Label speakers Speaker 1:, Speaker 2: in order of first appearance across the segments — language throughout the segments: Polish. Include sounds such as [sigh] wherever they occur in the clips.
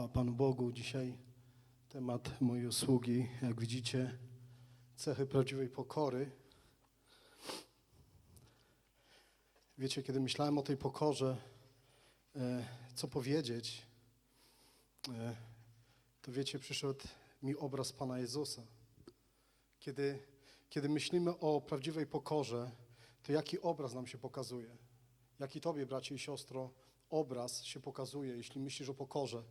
Speaker 1: Chwała Panu Bogu. Dzisiaj temat mojej usługi, jak widzicie, cechy prawdziwej pokory. Wiecie, kiedy myślałem o tej pokorze, e, co powiedzieć, e, to wiecie, przyszedł mi obraz Pana Jezusa. Kiedy, kiedy myślimy o prawdziwej pokorze, to jaki obraz nam się pokazuje? Jaki Tobie, bracie i siostro, obraz się pokazuje, jeśli myślisz o pokorze?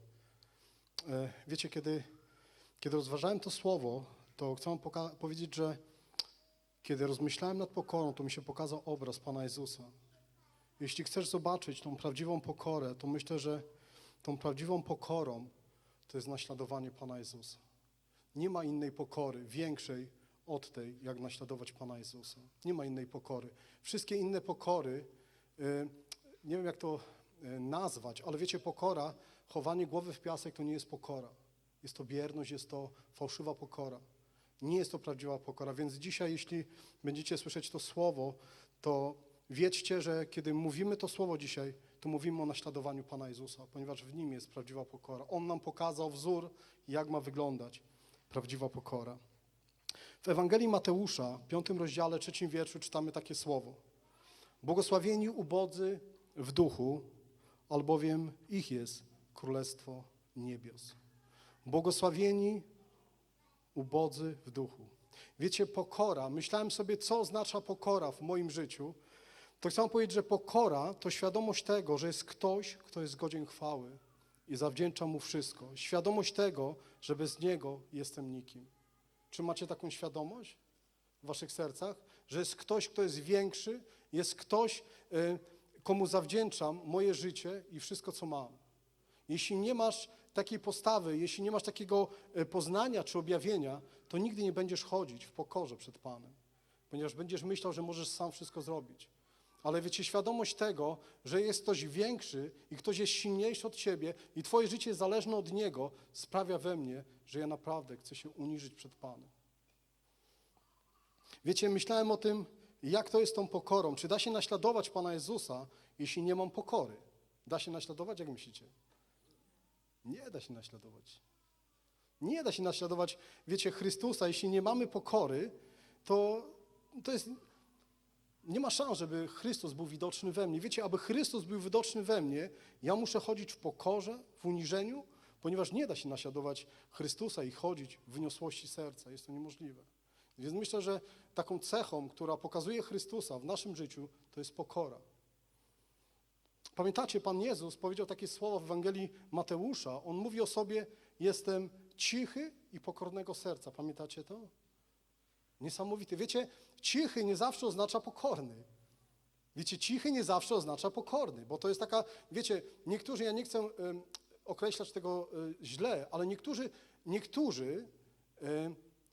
Speaker 1: E, Wiecie, kiedy, kiedy rozważałem to słowo, to chcę wam powiedzieć, że kiedy rozmyślałem nad pokorą, to mi się pokazał obraz Pana Jezusa. Jeśli chcesz zobaczyć tą prawdziwą pokorę, to myślę, że tą prawdziwą pokorą to jest naśladowanie Pana Jezusa. Nie ma innej pokory większej od tej, jak naśladować Pana Jezusa. Nie ma innej pokory. Wszystkie inne pokory, y, nie wiem jak to y, nazwać, ale wiecie, pokora, chowanie głowy w piasek to nie jest pokora. Jest to bierność, jest to fałszywa pokora. Nie jest to prawdziwa pokora, więc dzisiaj, jeśli będziecie słyszeć to słowo, to wiedzcie, że kiedy mówimy to słowo dzisiaj, to mówimy o naśladowaniu Pana Jezusa, ponieważ w Nim jest prawdziwa pokora. On nam pokazał wzór, jak ma wyglądać prawdziwa pokora. W Ewangelii Mateusza, piątym rozdziale, trzecim wierszu czytamy takie słowo. Błogosławieni ubodzy w duchu, albowiem ich jest Królestwo Niebios. Błogosławieni ubodzy w duchu. Wiecie, pokora, myślałem sobie, co oznacza pokora w moim życiu, to chcę powiedzieć, że pokora to świadomość tego, że jest ktoś, kto jest godzien chwały i zawdzięcza mu wszystko. Świadomość tego, że bez niego jestem nikim. Czy macie taką świadomość w waszych sercach, że jest ktoś, kto jest większy, jest ktoś, y, komu zawdzięczam moje życie i wszystko, co mam? Jeśli nie masz takiej postawy, jeśli nie masz takiego e, poznania czy objawienia, to nigdy nie będziesz chodzić w pokorze przed Panem, ponieważ będziesz myślał, że możesz sam wszystko zrobić. Ale wiecie, świadomość tego, że jest ktoś większy i ktoś jest silniejszy od ciebie i twoje życie jest zależne od niego, sprawia we mnie, że ja naprawdę chcę się uniżyć przed Panem. Wiecie, myślałem o tym, jak to jest tą pokorą. Czy da się naśladować Pana Jezusa, jeśli nie mam pokory? Da się naśladować, jak myślicie? Nie da się naśladować. Nie da się naśladować, wiecie, Chrystusa. Jeśli nie mamy pokory, to, to jest. Nie ma szans, żeby Chrystus był widoczny we mnie. Wiecie, aby Chrystus był widoczny we mnie, ja muszę chodzić w pokorze, w uniżeniu, ponieważ nie da się naśladować Chrystusa i chodzić w wyniosłości serca. Jest to niemożliwe. Więc myślę, że taką cechą, która pokazuje Chrystusa w naszym życiu, to jest pokora. Pamiętacie, Pan Jezus powiedział takie słowa w Ewangelii Mateusza. On mówi o sobie, jestem cichy i pokornego serca. Pamiętacie to? Niesamowity. Wiecie, cichy nie zawsze oznacza pokorny. Wiecie, cichy nie zawsze oznacza pokorny, bo to jest taka, wiecie, niektórzy, ja nie chcę em, określać tego y, źle, ale niektórzy, niektórzy y,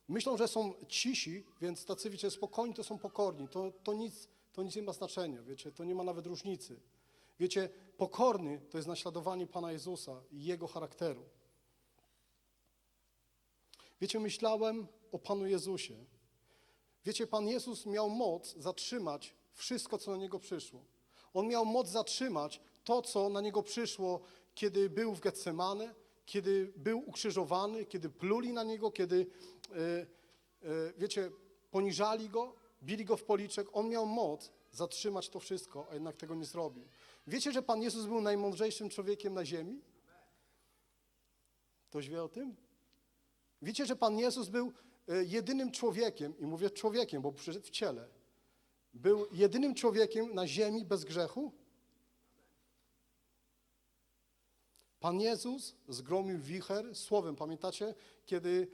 Speaker 1: myślą, że są cisi, więc tacy, wiecie, spokojni to są pokorni. To, to, nic, to nic nie ma znaczenia, wiecie, to nie ma nawet różnicy. Wiecie, pokorny to jest naśladowanie Pana Jezusa i Jego charakteru. Wiecie, myślałem o Panu Jezusie. Wiecie, Pan Jezus miał moc zatrzymać wszystko, co na Niego przyszło. On miał moc zatrzymać to, co na Niego przyszło, kiedy był w Getsemane, kiedy był ukrzyżowany, kiedy pluli na Niego, kiedy, e, e, wiecie, poniżali Go, bili Go w policzek. On miał moc zatrzymać to wszystko, a jednak tego nie zrobił. Wiecie, że Pan Jezus był najmądrzejszym człowiekiem na ziemi? Ktoś wie o tym? Wiecie, że Pan Jezus był e, jedynym człowiekiem, i mówię człowiekiem, bo przyszedł w ciele, był jedynym człowiekiem na ziemi bez grzechu? Pan Jezus zgromił wicher słowem, pamiętacie? Kiedy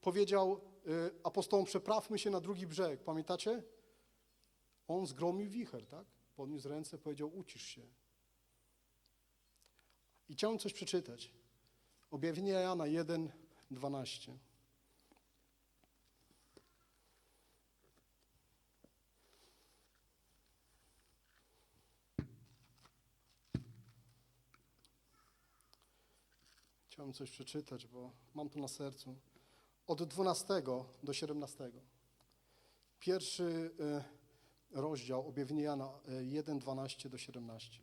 Speaker 1: powiedział y, apostołom, przeprawmy się na drugi brzeg, pamiętacie? On zgromił wicher, tak? Podniósł ręce, powiedział, ucisz się. I chciałem coś przeczytać. Objawienie Jana 1, 12. Chciałem coś przeczytać, bo mam to na sercu. Od 12 do 17. Pierwszy y, rozdział objawienia Jana y, 1, 12 do 17.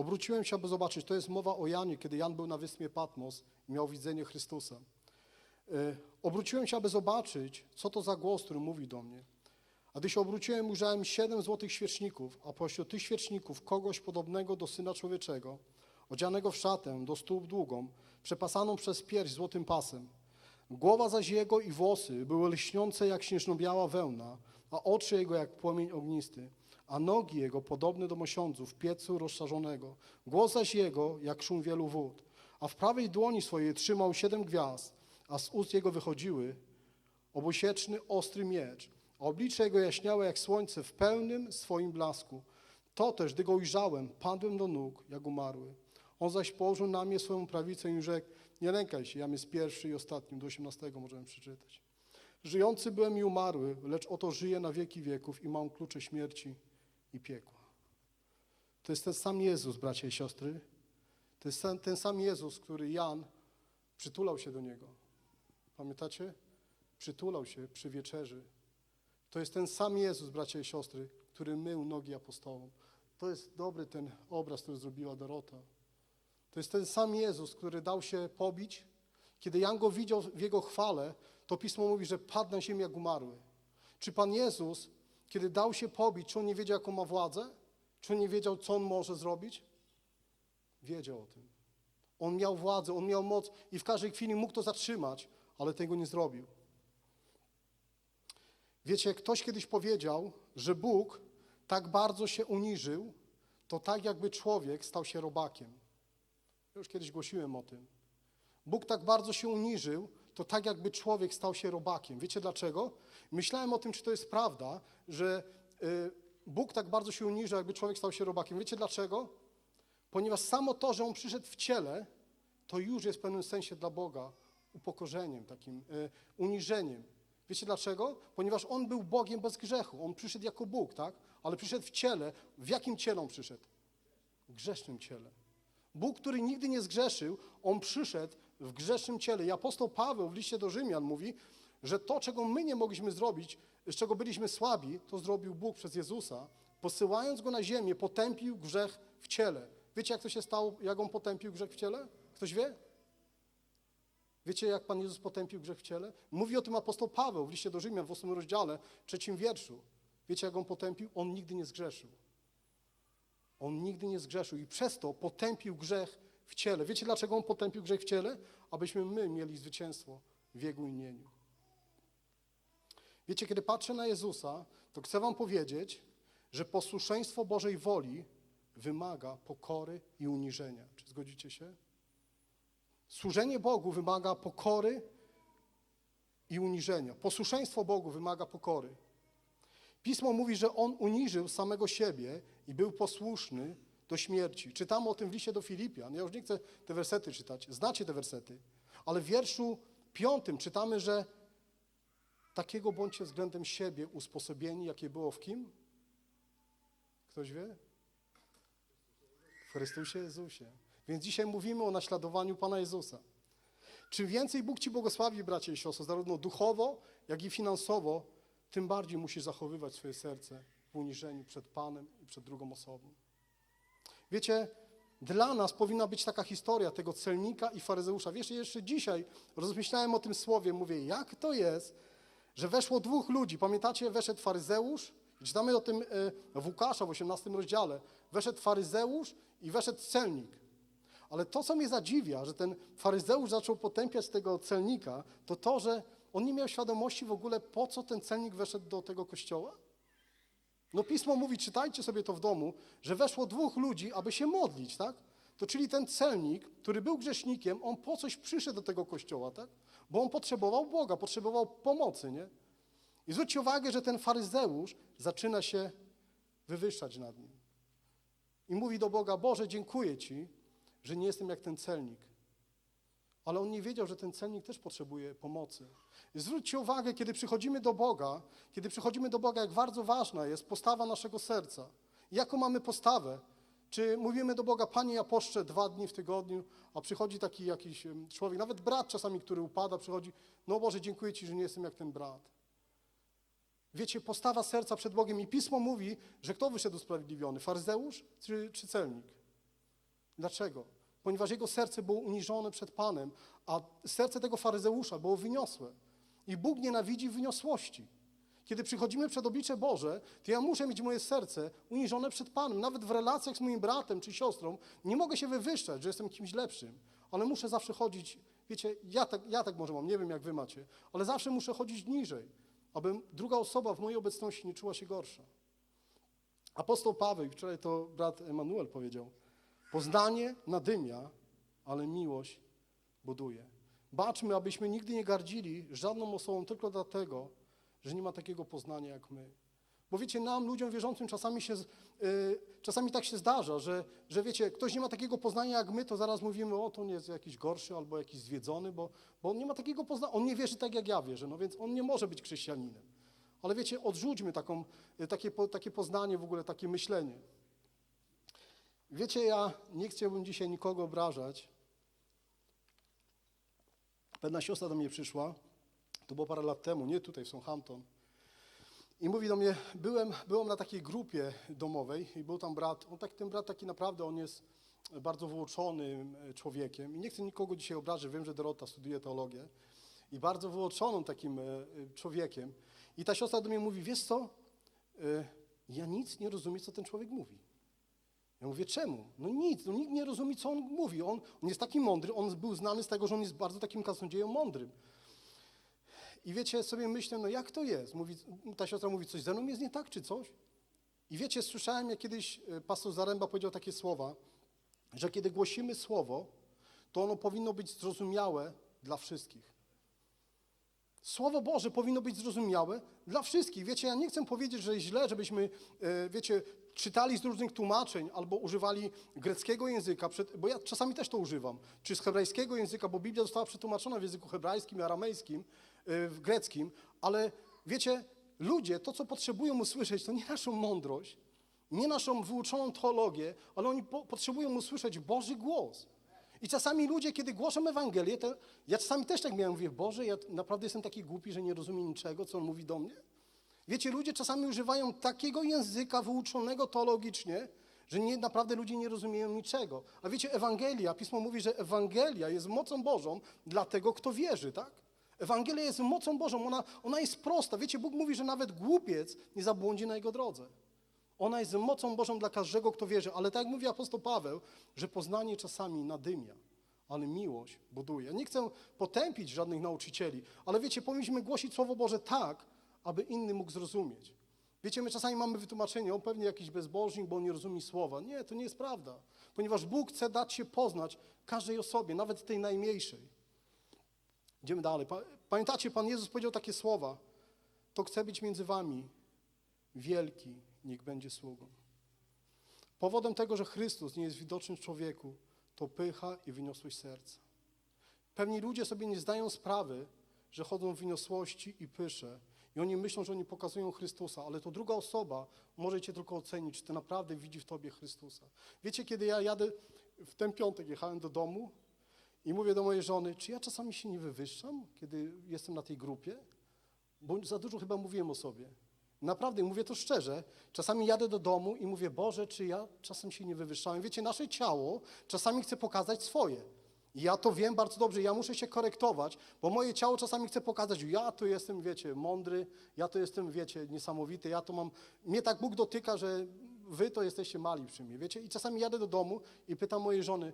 Speaker 1: Obróciłem się, aby zobaczyć. To jest mowa o Janie, kiedy Jan był na wyspie Patmos i miał widzenie Chrystusa. E, Obróciłem się, aby zobaczyć, co to za głos, który mówi do mnie. A gdy się obróciłem, ujrzałem siedem złotych świeczników, a pośród tych świeczników kogoś podobnego do Syna Człowieczego, odzianego w szatę do stóp długą, przepasaną przez pierś złotym pasem. Głowa zaś jego i włosy były lśniące jak śnieżno-biała wełna, a oczy jego jak płomień ognisty, a nogi jego podobne do mosiądzu w piecu rozszarzonego. Głos zaś jego jak szum wielu wód. A w prawej dłoni swojej trzymał siedem gwiazd, a z ust jego wychodziły obosieczny, ostry miecz, a oblicze jego jaśniało jak słońce w pełnym swoim blasku. To też, gdy go ujrzałem, padłem do nóg, jak umarły. On zaś położył na mnie swoją prawicę i rzekł, nie lękaj się, jam jest pierwszy i ostatni, do 18 możemy przeczytać. Żyjący byłem i umarły, lecz oto żyję na wieki wieków i mam klucze śmierci i piekła. To jest ten sam Jezus, bracia i siostry. To jest ten, ten sam Jezus, który Jan przytulał się do Niego. Pamiętacie? Przytulał się przy wieczerzy. To jest ten sam Jezus, bracia i siostry, który mył nogi apostołom. To jest dobry ten obraz, który zrobiła Dorota. To jest ten sam Jezus, który dał się pobić. Kiedy Jan go widział w jego chwale, to Pismo mówi, że padł na ziemię jak umarły. Czy Pan Jezus, kiedy dał się pobić, czy On nie wiedział, jaką ma władzę? Czy On nie wiedział, co On może zrobić? Wiedział o tym. On miał władzę, On miał moc i w każdej chwili mógł to zatrzymać, ale tego nie zrobił. Wiecie, ktoś kiedyś powiedział, że Bóg tak bardzo się uniżył, to tak jakby człowiek stał się robakiem. Już kiedyś głosiłem o tym. Bóg tak bardzo się uniżył, to tak jakby człowiek stał się robakiem. Wiecie dlaczego? Myślałem o tym, czy to jest prawda, że y, Bóg tak bardzo się uniżył, jakby człowiek stał się robakiem. Wiecie dlaczego? Ponieważ samo to, że On przyszedł w ciele, to już jest w pewnym sensie dla Boga upokorzeniem, takim y, uniżeniem. Wiecie dlaczego? Ponieważ On był Bogiem bez grzechu. On przyszedł jako Bóg, tak? Ale przyszedł w ciele. W jakim ciele On przyszedł? W grzesznym ciele. Bóg, który nigdy nie zgrzeszył, On przyszedł w grzesznym ciele. I apostoł Paweł w liście do Rzymian mówi, że to, czego my nie mogliśmy zrobić, z czego byliśmy słabi, to zrobił Bóg przez Jezusa. Posyłając Go na ziemię, potępił grzech w ciele. Wiecie, jak to się stało, jak On potępił grzech w ciele? Ktoś wie? Wiecie, jak Pan Jezus potępił grzech w ciele? Mówi o tym apostoł Paweł w liście do Rzymian w 8 rozdziale, trzecim wierszu. Wiecie, jak On potępił? On nigdy nie zgrzeszył. On nigdy nie zgrzeszył i przez to potępił grzech w ciele. Wiecie, dlaczego On potępił grzech w ciele? Abyśmy my mieli zwycięstwo w Jego imieniu. Wiecie, kiedy patrzę na Jezusa, to chcę Wam powiedzieć, że posłuszeństwo Bożej woli wymaga pokory i uniżenia. Czy zgodzicie się? Służenie Bogu wymaga pokory i uniżenia. Posłuszeństwo Bogu wymaga pokory. Pismo mówi, że On uniżył samego siebie i był posłuszny do śmierci. Czytamy o tym w liście do Filipian. Ja już nie chcę te wersety czytać. Znacie te wersety. Ale w wierszu piątym czytamy, że takiego bądźcie względem siebie usposobieni, jakie było w kim? Ktoś wie? W Chrystusie Jezusie. Więc dzisiaj mówimy o naśladowaniu Pana Jezusa. Czym więcej Bóg Ci błogosławi, bracie i siostry, zarówno duchowo, jak i finansowo, tym bardziej musisz zachowywać swoje serce w uniżeniu przed Panem i przed drugą osobą. Wiecie, dla nas powinna być taka historia tego celnika i faryzeusza. Wiesz, jeszcze dzisiaj rozmyślałem o tym słowie, mówię, jak to jest, że weszło dwóch ludzi. Pamiętacie, weszedł faryzeusz, czytamy o tym e, w Łukasza w 18 rozdziale. Weszedł faryzeusz i weszedł celnik. Ale to, co mnie zadziwia, że ten faryzeusz zaczął potępiać tego celnika, to to, że on nie miał świadomości w ogóle, po co ten celnik weszedł do tego kościoła. No pismo mówi, czytajcie sobie to w domu, że weszło dwóch ludzi, aby się modlić, tak? To czyli ten celnik, który był grzesznikiem, on po coś przyszedł do tego kościoła, tak? Bo on potrzebował Boga, potrzebował pomocy, nie? I zwróćcie uwagę, że ten faryzeusz zaczyna się wywyższać nad nim. I mówi do Boga, Boże, dziękuję Ci, że nie jestem jak ten celnik. Ale on nie wiedział, że ten celnik też potrzebuje pomocy. I zwróćcie uwagę, kiedy przychodzimy do Boga, kiedy przychodzimy do Boga, jak bardzo ważna jest postawa naszego serca. Jaką mamy postawę? Czy mówimy do Boga, Panie, ja poszczę dwa dni w tygodniu, a przychodzi taki jakiś człowiek, nawet brat czasami, który upada, przychodzi, no Boże, dziękuję Ci, że nie jestem jak ten brat. Wiecie, postawa serca przed Bogiem i Pismo mówi, że kto wyszedł usprawiedliwiony, faryzeusz czy, czy celnik? Dlaczego? Ponieważ jego serce było uniżone przed Panem, a serce tego faryzeusza było wyniosłe. I Bóg nienawidzi wyniosłości. Kiedy przychodzimy przed oblicze Boże, to ja muszę mieć moje serce uniżone przed Panem. Nawet w relacjach z moim bratem czy siostrą nie mogę się wywyższać, że jestem kimś lepszym, ale muszę zawsze chodzić, wiecie, ja tak, ja tak może mam, nie wiem jak wy macie, ale zawsze muszę chodzić niżej, aby druga osoba w mojej obecności nie czuła się gorsza. Apostoł Paweł, wczoraj to brat Emanuel powiedział, poznanie nadymia, ale miłość buduje. Baczmy, abyśmy nigdy nie gardzili żadną osobą tylko dlatego, że nie ma takiego poznania jak my. Bo wiecie, nam, ludziom wierzącym, czasami, się, z- y, czasami tak się zdarza, że, że wiecie, ktoś nie ma takiego poznania jak my, to zaraz mówimy, o, to on jest jakiś gorszy albo jakiś zwiedzony, bo, bo on nie ma takiego poznania, on nie wierzy tak jak ja wierzę, no więc on nie może być chrześcijaninem. Ale wiecie, odrzućmy taką, y, takie, takie poznanie, w ogóle takie myślenie. Wiecie, ja nie chciałbym dzisiaj nikogo obrażać. Pewna siostra do mnie przyszła, to było parę lat temu, nie tutaj w Southampton. I mówi do mnie, byłem, byłem na takiej grupie domowej i był tam brat. On tak, ten brat taki naprawdę, on jest bardzo wyuczonym e, człowiekiem. I nie chcę nikogo dzisiaj obrazić, wiem, że Dorota studiuje teologię. I bardzo wyuczonym takim e, e, człowiekiem. I ta siostra do mnie mówi, wiesz co, ja nic nie rozumiem, co ten człowiek mówi. Ja mówię, czemu? No nic, no nikt nie rozumie, co on mówi. On, on jest taki mądry, on był znany z tego, że on jest bardzo takim kaznodzieją mądrym. I wiecie, sobie myślę, no jak to jest? Mówi, ta siostra mówi, coś ze mną jest nie tak, czy coś? I wiecie, słyszałem, jak kiedyś e, pastor Zaręba powiedział takie słowa, że kiedy głosimy słowo, to ono powinno być zrozumiałe dla wszystkich. Słowo Boże powinno być zrozumiałe dla wszystkich. Wiecie, ja nie chcę powiedzieć, że źle, żebyśmy, e, wiecie, czytali z różnych tłumaczeń albo używali greckiego języka, bo ja czasami też to używam, czy z hebrajskiego języka, bo Biblia została przetłumaczona w języku hebrajskim i aramejskim, w greckim, ale wiecie, ludzie to, co potrzebują usłyszeć, to nie naszą mądrość, nie naszą wyuczoną teologię, ale oni po, potrzebują usłyszeć Boży głos. I czasami ludzie, kiedy głoszą Ewangelię, to ja czasami też tak miałem, mówię, Boże, ja naprawdę jestem taki głupi, że nie rozumiem niczego, co On mówi do mnie. Wiecie, ludzie czasami używają takiego języka wyuczonego teologicznie, że nie, naprawdę ludzie nie rozumieją niczego. A wiecie, Ewangelia, Pismo mówi, że Ewangelia jest mocą Bożą dla tego, kto wierzy, tak? Ewangelia jest mocą Bożą, ona, ona jest prosta. Wiecie, Bóg mówi, że nawet głupiec nie zabłądzi na Jego drodze. Ona jest mocą Bożą dla każdego, kto wierzy. Ale tak jak mówi apostoł Paweł, że poznanie czasami nadymia, ale miłość buduje. Nie chcę potępić żadnych nauczycieli, ale wiecie, powinniśmy głosić Słowo Boże tak, aby inny mógł zrozumieć. Wiecie, my czasami mamy wytłumaczenie, on pewnie jakiś bezbożnik, bo on nie rozumie słowa. Nie, to nie jest prawda. Ponieważ Bóg chce dać się poznać każdej osobie, nawet tej najmniejszej. Idziemy dalej. Pa- Pamiętacie, Pan Jezus powiedział takie słowa. To chce być między wami wielki, niech będzie sługą. Powodem tego, że Chrystus nie jest widoczny w człowieku, to pycha i wyniosłość serca. Pewni ludzie sobie nie zdają sprawy, że chodzą w wyniosłości i pysze. I oni myślą, że oni pokazują Chrystusa, ale to druga osoba może cię tylko ocenić, czy ty naprawdę widzi w tobie Chrystusa. Wiecie, kiedy ja jadę, w ten piątek jechałem do domu i mówię do mojej żony, czy ja czasami się nie wywyższam, kiedy jestem na tej grupie? Bo za dużo chyba mówiłem o sobie. Naprawdę, mówię to szczerze. Czasami jadę do domu i mówię, Boże, czy ja czasem się nie wywyższałem? Wiecie, nasze ciało czasami chce pokazać swoje. I ja to wiem bardzo dobrze, ja muszę się korektować, bo moje ciało czasami chce pokazać, ja to jestem, wiecie, mądry, ja to jestem, wiecie, niesamowity, ja to mam... Mnie tak Bóg dotyka, że wy to jesteście mali przy mnie, wiecie? I czasami jadę do domu i pytam mojej żony,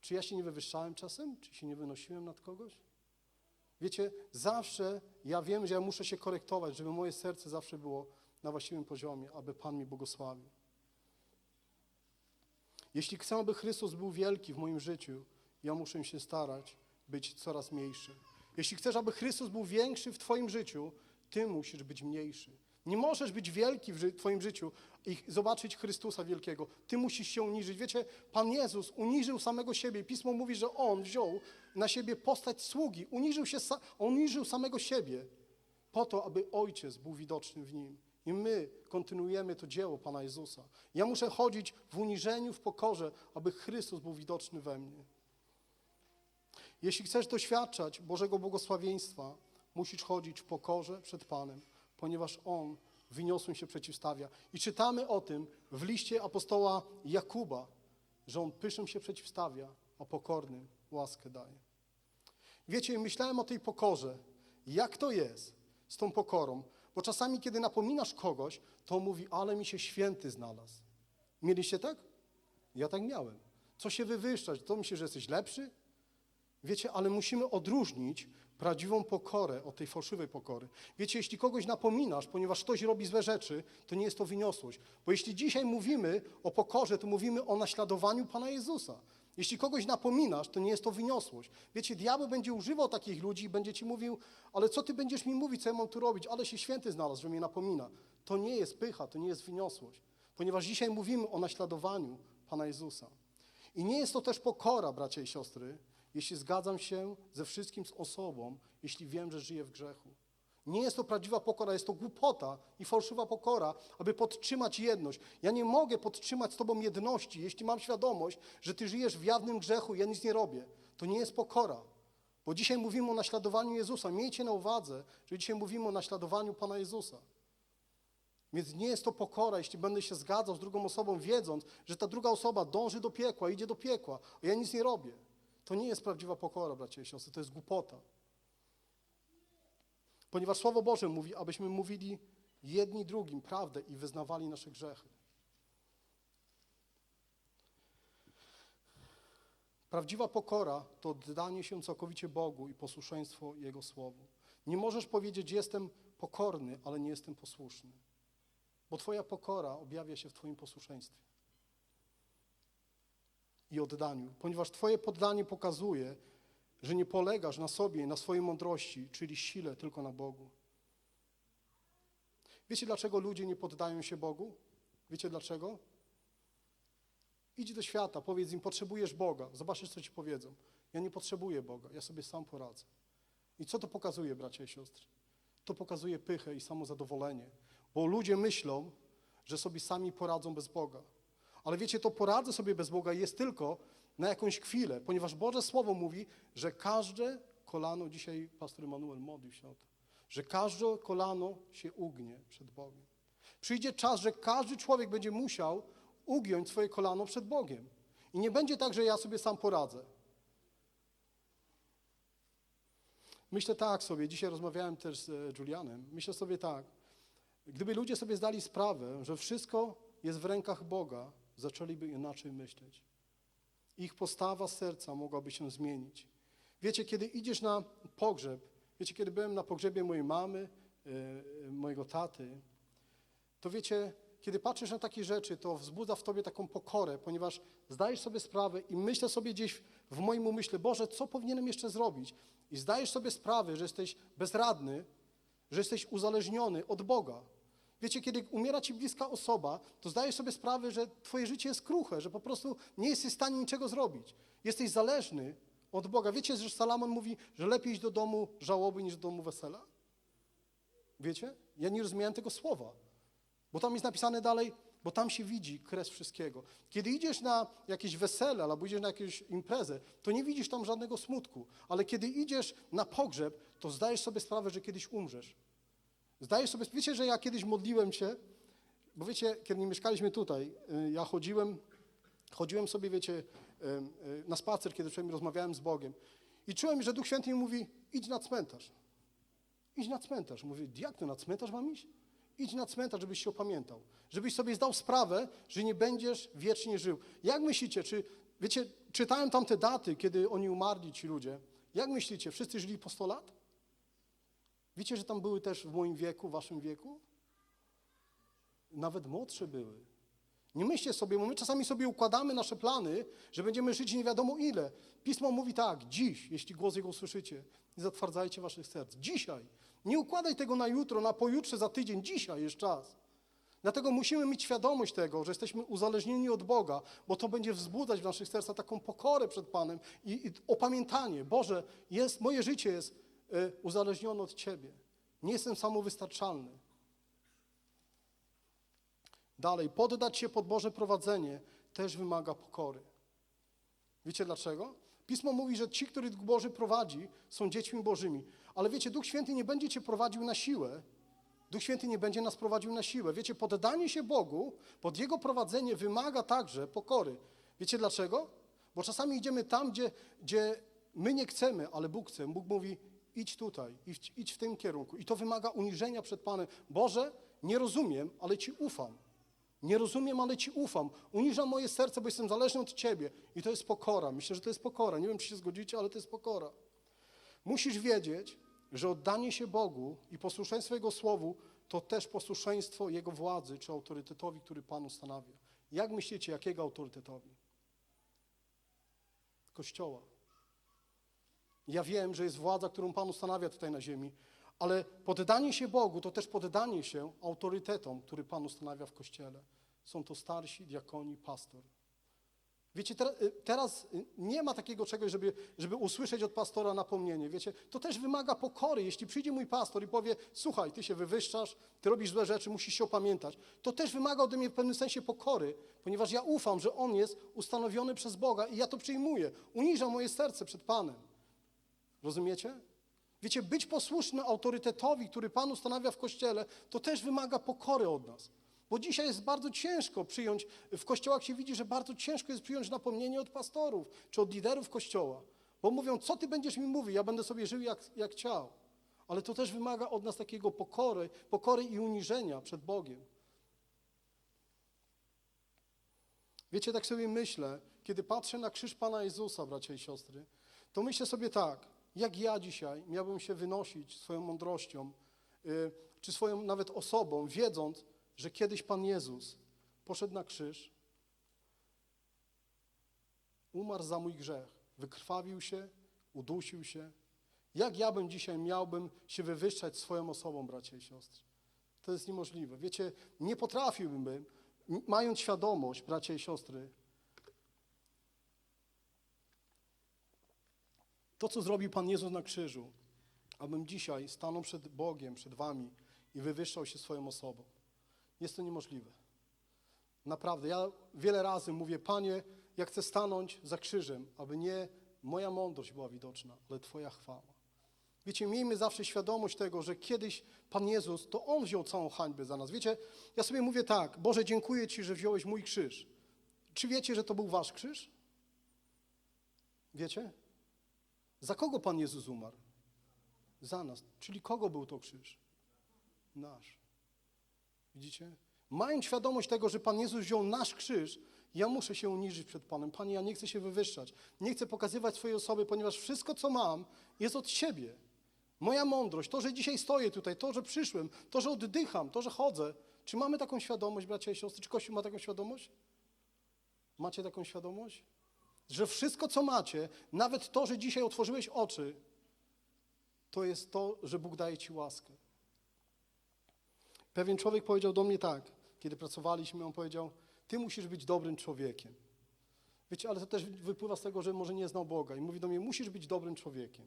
Speaker 1: czy ja się nie wywyższałem czasem? Czy się nie wynosiłem nad kogoś? Wiecie, zawsze ja wiem, że ja muszę się korektować, żeby moje serce zawsze było na właściwym poziomie, aby Pan mi błogosławił. Jeśli chcę, aby Chrystus był wielki w moim życiu, ja muszę się starać być coraz mniejszy. Jeśli chcesz, aby Chrystus był większy w Twoim życiu, Ty musisz być mniejszy. Nie możesz być wielki w ży- Twoim życiu i zobaczyć Chrystusa wielkiego. Ty musisz się uniżyć. Wiecie, Pan Jezus uniżył samego siebie. Pismo mówi, że On wziął na siebie postać sługi. Uniżył, się, sa- uniżył samego siebie po to, aby Ojciec był widoczny w Nim. I my kontynuujemy to dzieło Pana Jezusa. Ja muszę chodzić w uniżeniu, w pokorze, aby Chrystus był widoczny we mnie. Jeśli chcesz doświadczać Bożego błogosławieństwa, musisz chodzić w pokorze przed Panem, ponieważ On wyniosłym się przeciwstawia. I czytamy o tym w liście apostoła Jakuba, że On pysznym się przeciwstawia, a pokornym łaskę daje. Wiecie, myślałem o tej pokorze. Jak to jest z tą pokorą? Bo czasami, kiedy napominasz kogoś, to mówi, ale mi się święty znalazł. Mieliście tak? Ja tak miałem. Co się wywyższać? To myślisz, że jesteś lepszy? Wiecie, ale musimy odróżnić prawdziwą pokorę od tej fałszywej pokory. Wiecie, jeśli kogoś napominasz, ponieważ ktoś robi złe rzeczy, to nie jest to wyniosłość. Bo jeśli dzisiaj mówimy o pokorze, to mówimy o naśladowaniu Pana Jezusa. Jeśli kogoś napominasz, to nie jest to wyniosłość. Wiecie, diabeł będzie używał takich ludzi i będzie ci mówił, ale co ty będziesz mi mówić, co ja mam tu robić? Ale się święty znalazł, że mnie napomina. To nie jest pycha, to nie jest wyniosłość. Ponieważ dzisiaj mówimy o naśladowaniu Pana Jezusa. I nie jest to też pokora, bracia i siostry, jeśli zgadzam się ze wszystkim z osobą, jeśli wiem, że żyję w grzechu. Nie jest to prawdziwa pokora, jest to głupota i fałszywa pokora, aby podtrzymać jedność. Ja nie mogę podtrzymać z Tobą jedności, jeśli mam świadomość, że Ty żyjesz w jawnym grzechu ja nic nie robię. To nie jest pokora. Bo dzisiaj mówimy o naśladowaniu Jezusa. Miejcie na uwadze, że dzisiaj mówimy o naśladowaniu Pana Jezusa. Więc nie jest to pokora, jeśli będę się zgadzał z drugą osobą, wiedząc, że ta druga osoba dąży do piekła, idzie do piekła, a ja nic nie robię. To nie jest prawdziwa pokora, bracia i siostry, to jest głupota. Ponieważ Słowo Boże mówi, abyśmy mówili jedni drugim prawdę i wyznawali nasze grzechy. Prawdziwa pokora to oddanie się całkowicie Bogu i posłuszeństwo Jego Słowu. Nie możesz powiedzieć, jestem pokorny, ale nie jestem posłuszny. Bo Twoja pokora objawia się w Twoim posłuszeństwie i oddaniu, ponieważ Twoje poddanie pokazuje, że nie polegasz na sobie, na swojej mądrości, czyli sile, tylko na Bogu. Wiecie, dlaczego ludzie nie poddają się Bogu? Wiecie dlaczego? Idź do świata, powiedz im, potrzebujesz Boga. Zobaczysz, co ci powiedzą. Ja nie potrzebuję Boga, ja sobie sam poradzę. I co to pokazuje, bracia i siostry? To pokazuje pychę i samozadowolenie, bo ludzie myślą, że sobie sami poradzą bez Boga. Ale wiecie, to poradzę sobie bez Boga jest tylko na jakąś chwilę, ponieważ Boże Słowo mówi, że każde kolano, dzisiaj pastor Emanuel modlił się o to, że każde kolano się ugnie przed Bogiem. Przyjdzie czas, że każdy człowiek będzie musiał ugiąć swoje kolano przed Bogiem. I nie będzie tak, że ja sobie sam poradzę. Myślę tak sobie, dzisiaj rozmawiałem też z e, Julianem, myślę sobie tak, gdyby ludzie sobie zdali sprawę, że wszystko jest w rękach Boga, zaczęliby inaczej myśleć. Ich postawa serca mogłaby się zmienić. Wiecie, kiedy idziesz na pogrzeb, wiecie, kiedy byłem na pogrzebie mojej mamy, e, mojego taty, to wiecie, kiedy patrzysz na takie rzeczy, to wzbudza w tobie taką pokorę, ponieważ zdajesz sobie sprawę i myślę sobie gdzieś w moim umyśle, Boże, co powinienem jeszcze zrobić? I zdajesz sobie sprawę, że jesteś bezradny, że jesteś uzależniony od Boga. Wiecie, kiedy umiera ci bliska osoba, to zdajesz sobie sprawę, że twoje życie jest kruche, że po prostu nie jesteś w stanie niczego zrobić. Jesteś zależny od Boga. Wiecie, że Salomon mówi, że lepiej iść do domu żałoby niż do domu wesela? Wiecie? Ja nie rozumiałem tego słowa. Bo tam jest napisane dalej, bo tam się widzi kres wszystkiego. Kiedy idziesz na jakieś wesele albo idziesz na jakąś imprezę, to nie widzisz tam żadnego smutku. Ale kiedy idziesz na pogrzeb, to zdajesz sobie sprawę, że kiedyś umrzesz. Zdajesz sobie, wiecie, że ja kiedyś modliłem się, bo wiecie, kiedy mieszkaliśmy tutaj, y, ja chodziłem, chodziłem sobie, wiecie, y, na spacer, kiedy przynajmniej rozmawiałem z Bogiem i czułem, że Duch Święty mi mówi, idź na cmentarz. Idź na cmentarz. Mówię, jak to na cmentarz mam iść? Idź na cmentarz, żebyś się opamiętał. Żebyś sobie zdał sprawę, że nie będziesz wiecznie żył. Jak myślicie, czy, wiecie, czytałem tam te daty, kiedy oni umarli, ci ludzie. Jak myślicie, wszyscy żyli po 100 lat? Wiecie, że tam były też w moim wieku, w waszym wieku? Nawet młodsze były. Nie myślcie sobie, bo my czasami sobie układamy nasze plany, że będziemy żyć nie wiadomo ile. Pismo mówi tak, dziś, jeśli głos Jego usłyszycie, nie zatwardzajcie waszych serc. Dzisiaj. Nie układaj tego na jutro, na pojutrze, za tydzień. Dzisiaj jest czas. Dlatego musimy mieć świadomość tego, że jesteśmy uzależnieni od Boga, bo to będzie wzbudzać w naszych sercach taką pokorę przed Panem i, i opamiętanie. Boże, jest, moje życie jest y, uzależnione od Ciebie. Nie jestem samowystarczalny. Dalej, poddać się pod Boże prowadzenie też wymaga pokory. Wiecie dlaczego? Pismo mówi, że ci, których Duch Boży prowadzi, są dziećmi Bożymi. Ale wiecie, Duch Święty nie będzie cię prowadził na siłę. Duch Święty nie będzie nas prowadził na siłę. Wiecie, poddanie się Bogu, pod Jego prowadzenie wymaga także pokory. Wiecie dlaczego? Bo czasami idziemy tam, gdzie, gdzie my nie chcemy, ale Bóg chce. Bóg mówi, idź tutaj, idź, idź w tym kierunku. I to wymaga uniżenia przed Panem. Boże, nie rozumiem, ale Ci ufam. Nie rozumiem, ale Ci ufam. Uniżam moje serce, bo jestem zależny od Ciebie. I to jest pokora. Myślę, że to jest pokora. Nie wiem, czy się zgodzicie, ale to jest pokora. Musisz wiedzieć, że oddanie się Bogu i posłuszeństwo Jego Słowu to też posłuszeństwo Jego władzy czy autorytetowi, który Pan ustanawia. Jak myślicie, jakiego autorytetowi? Kościoła. Ja wiem, że jest władza, którą Pan ustanawia tutaj na ziemi, ale poddanie się Bogu to też poddanie się autorytetom, który Pan ustanawia w Kościele. Są to starsi, diakoni, pastor. Wiecie, te, teraz y, nie ma takiego czegoś, żeby, żeby usłyszeć od pastora napomnienie. Wiecie, to też wymaga pokory. Jeśli przyjdzie mój pastor i powie, słuchaj, ty się wywyższasz, ty robisz złe rzeczy, musisz się opamiętać. To też wymaga ode mnie w pewnym sensie pokory, ponieważ ja ufam, że on jest ustanowiony przez Boga i ja to przyjmuję. Uniża moje serce przed Panem. Rozumiecie? Wiecie, być posłuszny autorytetowi, który Pan ustanawia w Kościele, to też wymaga pokory od nas. Bo dzisiaj jest bardzo ciężko przyjąć, w kościołach się widzi, że bardzo ciężko jest przyjąć napomnienie od pastorów czy od liderów kościoła. Bo mówią, co ty będziesz mi mówił, ja będę sobie żył jak, jak chciał. Ale to też wymaga od nas takiego pokory, pokory i uniżenia przed Bogiem. Wiecie, tak sobie myślę, kiedy patrzę na krzyż Pana Jezusa, bracia i siostry, to myślę sobie tak, jak ja dzisiaj miałbym się wynosić swoją mądrością, y, czy swoją nawet osobą, wiedząc, że kiedyś Pan Jezus poszedł na krzyż, umarł za mój grzech, wykrwawił się, udusił się. Jak ja bym dzisiaj miałbym się wywyższać swoją osobą, bracia i siostry? To jest niemożliwe. Wiecie, nie potrafiłbym, mając świadomość, bracia i siostry, to, co zrobił Pan Jezus na krzyżu, abym dzisiaj stanął przed Bogiem, przed Wami i wywyższał się swoją osobą. Jest to niemożliwe. Naprawdę, ja wiele razy mówię, Panie, ja chcę stanąć za krzyżem, aby nie moja mądrość była widoczna, ale Twoja chwała. Wiecie, miejmy zawsze świadomość tego, że kiedyś Pan Jezus, to On wziął całą hańbę za nas. Wiecie, ja sobie mówię tak, Boże, dziękuję Ci, że wziąłeś mój krzyż. Czy wiecie, że to był Wasz krzyż? Wiecie? Za kogo Pan Jezus umarł? Za nas. Czyli kogo był to krzyż? Nasz. Widzicie? Mając świadomość tego, że Pan Jezus wziął nasz krzyż, ja muszę się uniżyć przed Panem. Panie, ja nie chcę się wywyższać. Nie chcę pokazywać swojej osoby, ponieważ wszystko, co mam, jest od siebie. Moja mądrość, to, że dzisiaj stoję tutaj, to, że przyszłem, to, że oddycham, to, że chodzę. Czy mamy taką świadomość, bracia i siostry? Czy Kościół ma taką świadomość? Macie taką świadomość? Że wszystko, co macie, nawet to, że dzisiaj otworzyłeś oczy, to jest to, że Bóg daje Ci łaskę. Pewien człowiek powiedział do mnie tak, kiedy pracowaliśmy, on powiedział, ty musisz być dobrym człowiekiem. Wiecie, ale to też wypływa z tego, że może nie znał Boga. I mówi do mnie, musisz być dobrym człowiekiem.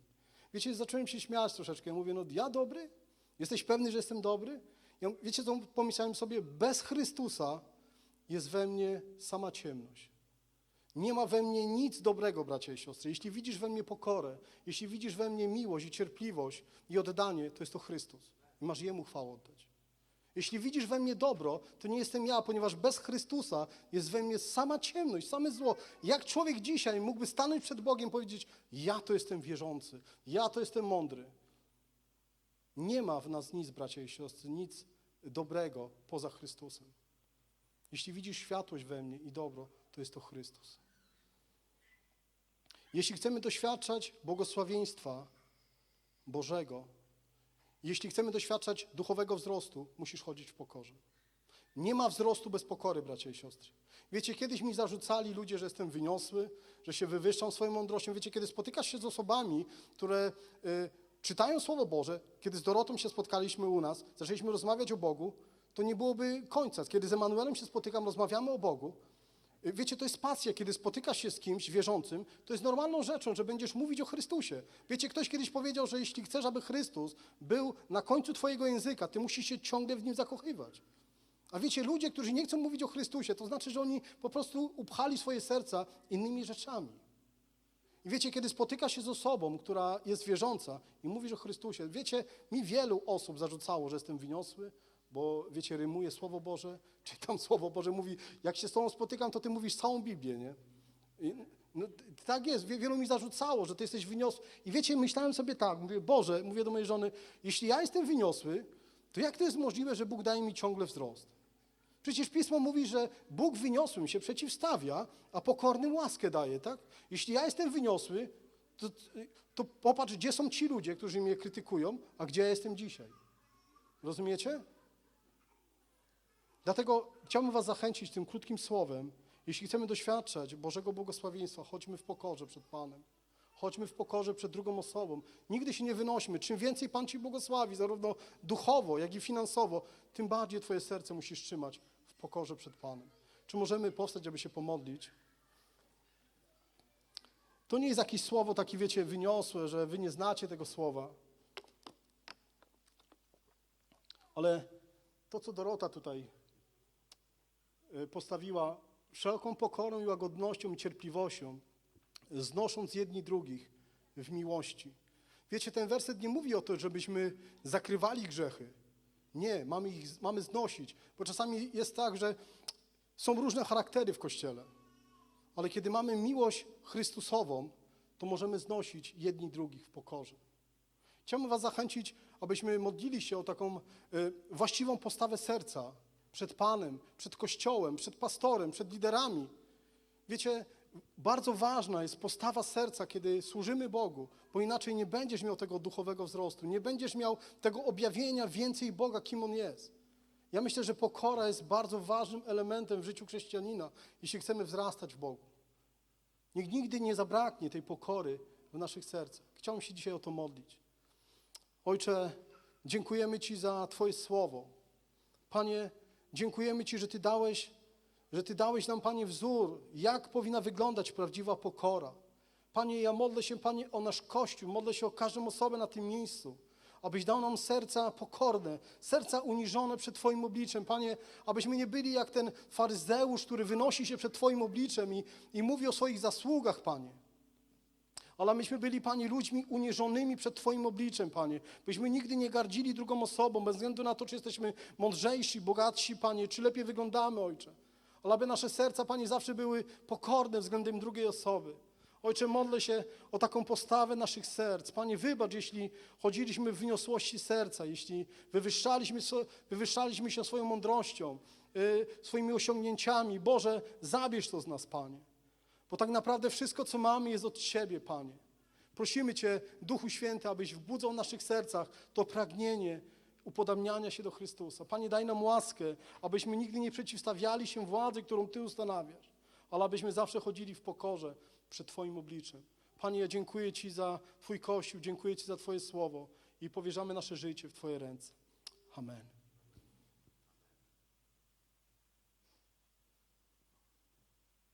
Speaker 1: Wiecie, zacząłem się śmiać troszeczkę. Mówię, no ja dobry? Jesteś pewny, że jestem dobry? Ja, wiecie, co pomyślałem sobie? Bez Chrystusa jest we mnie sama ciemność. Nie ma we mnie nic dobrego, bracia i siostry. Jeśli widzisz we mnie pokorę, jeśli widzisz we mnie miłość i cierpliwość i oddanie, to jest to Chrystus. I masz Jemu chwałę oddać. Jeśli widzisz we mnie dobro, to nie jestem ja, ponieważ bez Chrystusa jest we mnie sama ciemność, same zło. Jak człowiek dzisiaj mógłby stanąć przed Bogiem i powiedzieć, ja to jestem wierzący, ja to jestem mądry. Nie ma w nas nic, bracia i siostry, nic dobrego poza Chrystusem. Jeśli widzisz światłość we mnie i dobro, to jest to Chrystus. Jeśli chcemy doświadczać błogosławieństwa Bożego, jeśli chcemy doświadczać duchowego wzrostu, musisz chodzić w pokorze. Nie ma wzrostu bez pokory, bracia i siostry. Wiecie, kiedyś mi zarzucali ludzie, że jestem wyniosły, że się wywyższam swoją mądrością. Wiecie, kiedy spotykasz się z osobami, które y, czytają Słowo Boże, kiedy z Dorotą się spotkaliśmy u nas, zaczęliśmy rozmawiać o Bogu, to nie byłoby końca. Kiedy z Emanuelem się spotykam, rozmawiamy o Bogu, Wiecie, to jest pasja, kiedy spotykasz się z kimś wierzącym, to jest normalną rzeczą, że będziesz mówić o Chrystusie. Wiecie, ktoś kiedyś powiedział, że jeśli chcesz, aby Chrystus był na końcu twojego języka, ty musisz się ciągle w nim zakochywać. A wiecie, ludzie, którzy nie chcą mówić o Chrystusie, to znaczy, że oni po prostu upchali swoje serca innymi rzeczami. I wiecie, kiedy spotykasz się z osobą, która jest wierząca i mówisz o Chrystusie, wiecie, mi wielu osób zarzucało, że jestem wyniosły, bo wiecie, rymuje Słowo Boże, [laughs] czytam Słowo Boże, mówi, jak się z Tobą spotykam, to Ty mówisz całą Biblię, nie? I, No, tak jest, Wie- wielu mi zarzucało, że ty jesteś wyniosły. I wiecie, myślałem sobie tak, mówię, Boże, mówię do mojej żony, jeśli ja jestem wyniosły, to jak to jest możliwe, że Bóg daje mi ciągle wzrost? Przecież Pismo mówi, że Bóg wyniosłym się przeciwstawia, a pokornym łaskę daje, tak? Jeśli ja jestem wyniosły, to, to popatrz, gdzie są ci ludzie, którzy mnie krytykują, a gdzie ja jestem dzisiaj. Rozumiecie? Dlatego chciałbym Was zachęcić tym krótkim słowem. Jeśli chcemy doświadczać Bożego błogosławieństwa, chodźmy w pokorze przed Panem. Chodźmy w pokorze przed drugą osobą. Nigdy się nie wynośmy. Czym więcej Pan Ci błogosławi, zarówno duchowo, jak i finansowo, tym bardziej Twoje serce musisz trzymać w pokorze przed Panem. Czy możemy powstać, aby się pomodlić? To nie jest jakieś słowo takie, wiecie, wyniosłe, że Wy nie znacie tego słowa. Ale to, co Dorota tutaj postawiła, wszelką pokorą i łagodnością i cierpliwością, znosząc jedni drugich w miłości. Wiecie, ten werset nie mówi o to, żebyśmy zakrywali grzechy. Nie, mamy ich mamy znosić, bo czasami jest tak, że są różne charaktery w Kościele, ale kiedy mamy miłość Chrystusową, to możemy znosić jedni drugich w pokorze. Chciałbym Was zachęcić, abyśmy modlili się o taką y, właściwą postawę serca przed Panem, przed Kościołem, przed pastorem, przed liderami. Wiecie, bardzo ważna jest postawa serca, kiedy służymy Bogu, bo inaczej nie będziesz miał tego duchowego wzrostu, nie będziesz miał tego objawienia więcej Boga, kim On jest. Ja myślę, że pokora jest bardzo ważnym elementem w życiu chrześcijanina, jeśli chcemy wzrastać w Bogu. Niech nigdy nie zabraknie tej pokory w naszych sercach. Chciałbym się dzisiaj o to modlić. Ojcze, dziękujemy Ci za Twoje słowo. Panie, dziękujemy Ci, że Ty dałeś, że Ty dałeś nam, Panie, wzór, jak powinna wyglądać prawdziwa pokora. Panie, ja modlę się, Panie, o nasz Kościół, modlę się o każdą osobę na tym miejscu, abyś dał nam serca pokorne, serca uniżone przed Twoim obliczem. Panie, abyśmy nie byli jak ten faryzeusz, który wynosi się przed Twoim obliczem i, i mówi o swoich zasługach, Panie. Ale myśmy byli, Panie, ludźmi uniżonymi przed Twoim obliczem, Panie. Byśmy nigdy nie gardzili drugą osobą, bez względu na to, czy jesteśmy mądrzejsi, bogatsi, Panie, czy lepiej wyglądamy, Ojcze. Ale aby nasze serca, Panie, zawsze były pokorne względem drugiej osoby. Ojcze, modlę się o taką postawę naszych serc. Panie, wybacz, jeśli chodziliśmy w wyniosłości serca, jeśli wywyższaliśmy, wywyższaliśmy się swoją mądrością, y, swoimi osiągnięciami. Boże, zabierz to z nas, Panie. Bo tak naprawdę wszystko, co mamy, jest od Ciebie, Panie. Prosimy Cię, Duchu Święty, abyś wbudzał w naszych sercach to pragnienie upodabniania się do Chrystusa. Panie, daj nam łaskę, abyśmy nigdy nie przeciwstawiali się władzy, którą Ty ustanawiasz, ale abyśmy zawsze chodzili w pokorze przed Twoim obliczem. Panie, ja dziękuję Ci za Twój Kościół, dziękuję Ci za Twoje słowo i powierzamy nasze życie w Twoje ręce. Amen.